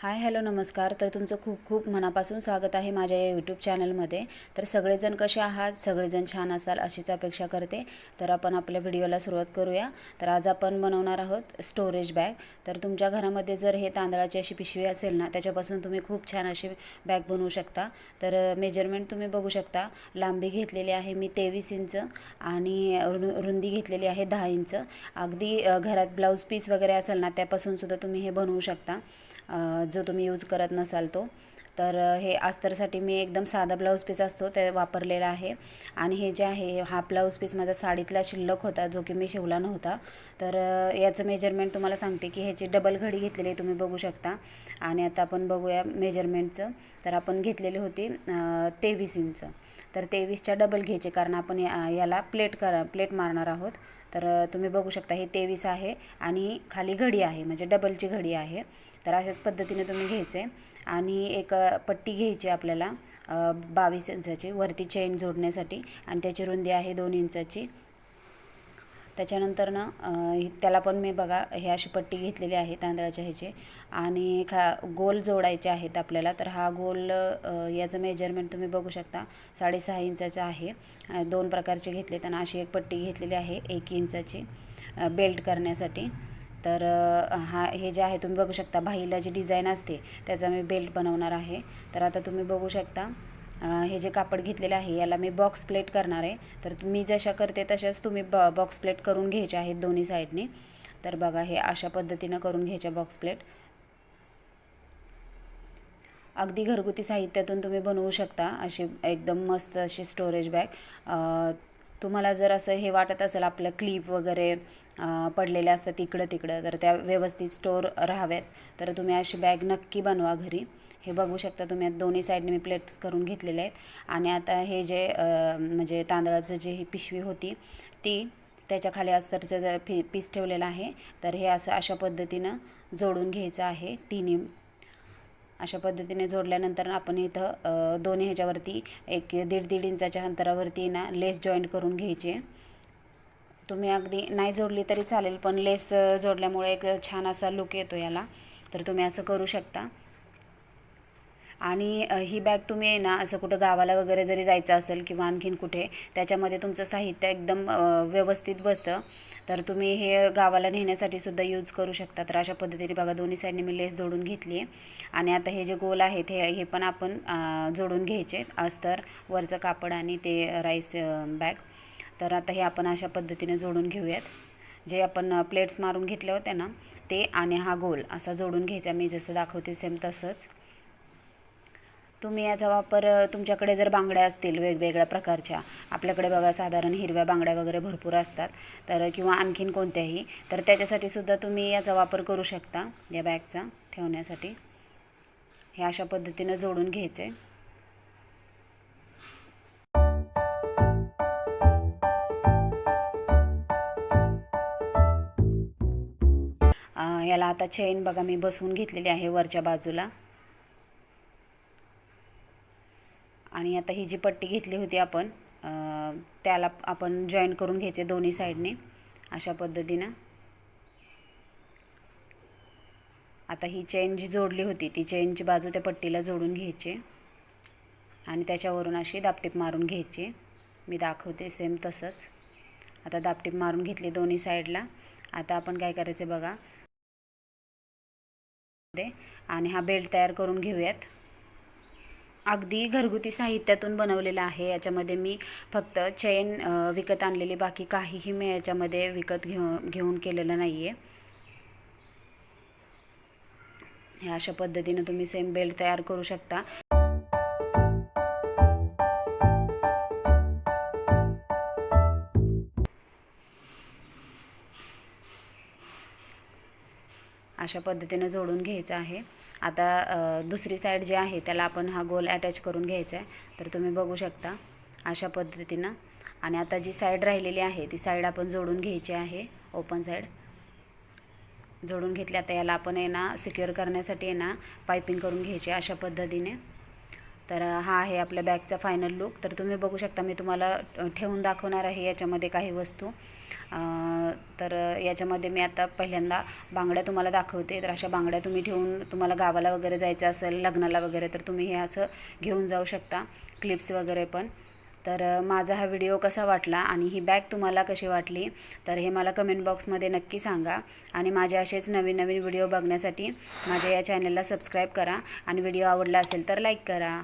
Hi hello नमस्कार. तर तुमचं खूप खूप मनापासून स्वागत आहे माझ्या या यूट्यूब चॅनलमध्ये तर सगळेजण कसे आहात? सगळेजण छान असाल अशीच अपेक्षा करते. तर आपण आपल्या व्हिडिओला सुरुवात करूया. तर आज आपण बनवणार आहोत स्टोरेज बॅग तर तुमच्या घरामध्ये जर हे तांदळाची अशी पिशवी असेल ना त्याच्यापासून तुम्ही खूप छान अशी बॅग बनवू शकता. तर मेजरमेंट तुम्ही बघू शकता. लांबी घेतलेली आहे मी तेवीस इंच आणि रु रुंदी घेतलेली आहे दहा इंच. अगदी घरात ब्लाऊज पीस वगैरे असेल ना त्यापासून सुद्धा तुम्ही हे बनवू शकता. जो तुम्ही यूज करत नसाल तो. तर हे अस्तरसाठी मी एकदम साधा ब्लाऊज पीस असतो ते वापरलेला आहे. आणि हे जे आहे हा ब्लाऊज पीस माझा साडीतला शिल्लक होता जो की मी शिवला नव्हता. तर याचं मेजरमेंट तुम्हाला सांगते की ह्याची डबल घडी घेतलेली आहे तुम्ही बघू शकता. आणि आता आपण बघूया मेजरमेंटचं तर आपण घेतलेली होती तेवीस इंच. तर तेवीसच्या डबल घ्यायचे कारण आपण या- याला प्लेट करा प्लेट मारणार आहोत. तर तुम्ही बघू शकता हे तेवीस आहे आणि खाली घडी आहे म्हणजे डबलची घडी आहे. तर अशाच पद्धतीने तुम्ही घ्यायचे. आणि एक पट्टी घ्यायची आपल्याला बावीस इंचाची वरती चेन जोडण्यासाठी. आणि त्याची रुंदी आहे दोन इंचाची. त्याच्यानंतर ना त्याला पण मी बघा हे अशी पट्टी घेतलेली आहे तांदळाच्या ह्याचे. आणि खा गोल जोडायचे आहेत आपल्याला. तर हा गोल याचं मेजरमेंट तुम्ही बघू शकता. साडेसहा इंचाचा आहे. दोन प्रकारचे घेतले त्यांना अशी एक पट्टी घेतलेली आहे एक इंचाची बेल्ट करण्यासाठी. तर हा हे जे आहे तुम्ही बघू शकता बाहीला जी डिझाईन असते त्याचा मी बेल्ट बनवणार आहे. तर आता तुम्ही बघू शकता हे जे कापड घेतलेले आहे याला मी बॉक्स प्लेट करणार आहे. तर मी जशा करते तशाच तुम्ही ब बॉक्स प्लेट करून घ्यायचे आहेत दोन्ही साईडनी. तर बघा हे अशा पद्धतीनं करून घ्यायच्या बॉक्स प्लेट. अगदी घरगुती साहित्यातून तुम्ही बनवू शकता अशी एकदम मस्त अशी स्टोरेज बॅग. तुम्हाला जर असं हे वाटत असेल आपलं क्लिप वगैरे पडलेले असतात इकडं तिकडं तर त्या व्यवस्थित स्टोर राहाव्यात. तर तुम्ही अशी बॅग नक्की बनवा घरी. हे बघू शकता तुम्ही दोन्ही साईडने मी प्लेट्स करून घेतलेले आहेत. आणि आता हे जे म्हणजे तांदळाचं जे ही पिशवी होती ती त्याच्याखाली अस्तरचं पी पीस ठेवलेलं आहे तर हे असं अशा पद्धतीनं जोडून घ्यायचं आहे. तिन्ही अशा पद्धतीने जोडल्यानंतर आपण इथं दोन्ही ह्याच्यावरती एक दीड दीड इंचाच्या अंतरावरती ना लेस जॉईंट करून घ्यायचे. तुम्ही अगदी नाही जोडली तरी चालेल पण लेस जोडल्यामुळे एक छान असा लुक येतो याला. तर तुम्ही असं करू शकता. आणि ही बॅग तुम्ही आहे ना असं कुठं गावाला वगैरे जरी जायचं असेल किंवा आणखीन कुठे त्याच्यामध्ये तुमचं साहित्य एकदम व्यवस्थित बसतं. तर तुम्ही हे गावाला नेण्यासाठी सुद्धा यूज करू शकता. तर अशा पद्धतीने बघा दोन्ही साईडने मी लेस जोडून घेतली आहे आणि आता हे जे गोल आहेत हे हे पण आपण जोडून घ्यायचे. अस्तर वरचं कापड आणि ते राईस बॅग तर आता हे आपण अशा पद्धतीने जोडून घेऊयात. जे आपण प्लेट्स मारून घेतल्या होत्या ना ते आणि हा गोल असा जोडून घ्यायचा. मी जसं दाखवते सेम तसंच. तुम्ही याचा वापर तुमच्याकडे जर बांगड्या असतील वेगवेगळ्या प्रकारच्या आपल्याकडे बघा साधारण हिरव्या बांगड्या वगैरे भरपूर असतात तर किंवा आणखीन कोणत्याही तर त्याच्यासाठी सुद्धा तुम्ही याचा वापर करू शकता या बॅगचा ठेवण्यासाठी. हे अशा पद्धतीनं जोडून घ्यायचे. आहे याला आता चेन बघा मी बसवून घेतलेली आहे वरच्या बाजूला. आणि आता ही जी पट्टी घेतली होती आपण त्याला आपण जॉईन करून घ्यायचे दोन्ही साईडने अशा पद्धतीनं. आता ही चेन जी जोडली होती ती चेनची बाजू त्या पट्टीला जोडून घ्यायची. आणि त्याच्यावरून अशी दापटीप मारून घ्यायची. मी दाखवते सेम तसंच. आता दापटीप मारून घेतली दोन्ही साईडला आता आपण काय करायचं बघा. आणि हा बेल्ट तयार करून घेऊयात. अगदी घरगुती साहित्यातून बनवलेलं आहे. याच्यामध्ये मी फक्त चेन विकत आणलेली बाकी काहीही मी याच्यामध्ये विकत घेऊ घेऊन केलेलं नाही आहे ह्या अशा पद्धतीनं तुम्ही सेम बेल्ट तयार करू शकता. अशा पद्धतीनं जोडून घ्यायचं आहे. आता दुसरी साईड जी आहे त्याला आपण हा गोल अटॅच करून घ्यायचा आहे. तर तुम्ही बघू शकता अशा पद्धतीनं. आणि आता जी साईड राहिलेली आहे ती साईड आपण जोडून घ्यायची आहे. ओपन साईड जोडून घेतली आता याला आपण आहे ना सिक्युअर करण्यासाठी आहे ना पायपिंग करून घ्यायची आहे अशा पद्धतीने. तर हा आहे आपल्या बॅगचा फायनल लुक तर तुम्ही बघू शकता मी तुम्हाला ठेवून दाखवणार आहे याच्यामध्ये काही वस्तू. तर याच्यामध्ये मी आता पहिल्यांदा बांगड्या तुम्हाला दाखवते. तर अशा बांगड्या तुम्ही ठेवून तुम्हाला गावाला वगैरे जायचं असेल लग्नाला वगैरे तर तुम्ही हे असं घेऊन जाऊ शकता. क्लिप्स वगैरे पण. तर माझा हा व्हिडिओ कसा वाटला आणि ही बॅग तुम्हाला कशी वाटली तर हे मला कमेंट बॉक्समध्ये नक्की सांगा. आणि माझे असेच नवीन नवीन व्हिडिओ बघण्यासाठी माझ्या या चॅनलला सबस्क्राईब करा. आणि व्हिडिओ आवडला असेल तर लाईक करा.